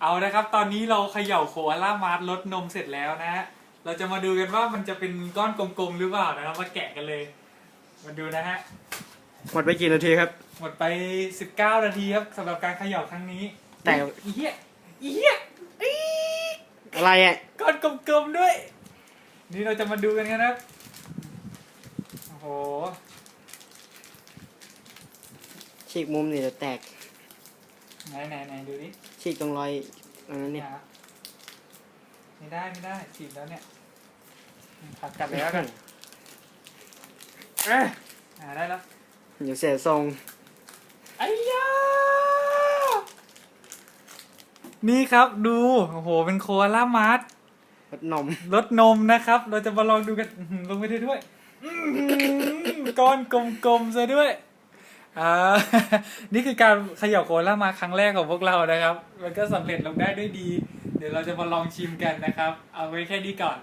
เอาละครับ ตอนนี้เราเขย่าโคอาล่ามาร์ทลดนมเสร็จแล้วนะฮะเราจะมาดูกันว่ามันจะเป็นก้อนกลมๆหรือเปล่านะครับมาแกะกันเลย มาดูนะฮะ หมดไปกี่นาทีครับ หมดไป 19 นาทีครับสำหรับการเขย่าครั้งนี้แต่ อีเหี้ยอีเหี้ยอีอะไรอะก้อนกลมๆด้วย นี่เราจะมาดูกันนะครับโอ้โหฉีกมุมนี่เดี๋ยวแตก ไหนไหนไหนดูดิฉีกตรงรอยตรงนั้นเนี่เนี่ยยครับไม่ได้ไม่ได้ฉีดแล้วเนี่ยผักกลับแล้วกันเอ้ยอ่าได้แล้วเดี๋ยวเสียทรงไอ้ยานี่ครับดูโอ้โหเป็นโคอาล่ามาร์ทรสนม รสนมนะครับ เราจะมาลองดูกันอื้อหือลงไปได้ด้วยอื้อหือก้อนกลมๆซะด้วย อ่านี่คือการเขย่าโคล่ามาครั้งแรกของพวกเรานะครับ มันก็สำเร็จลงได้ด้วยดี เดี๋ยวเราจะมาลองชิมกันนะครับ เอาไว้แค่นี้ก่อน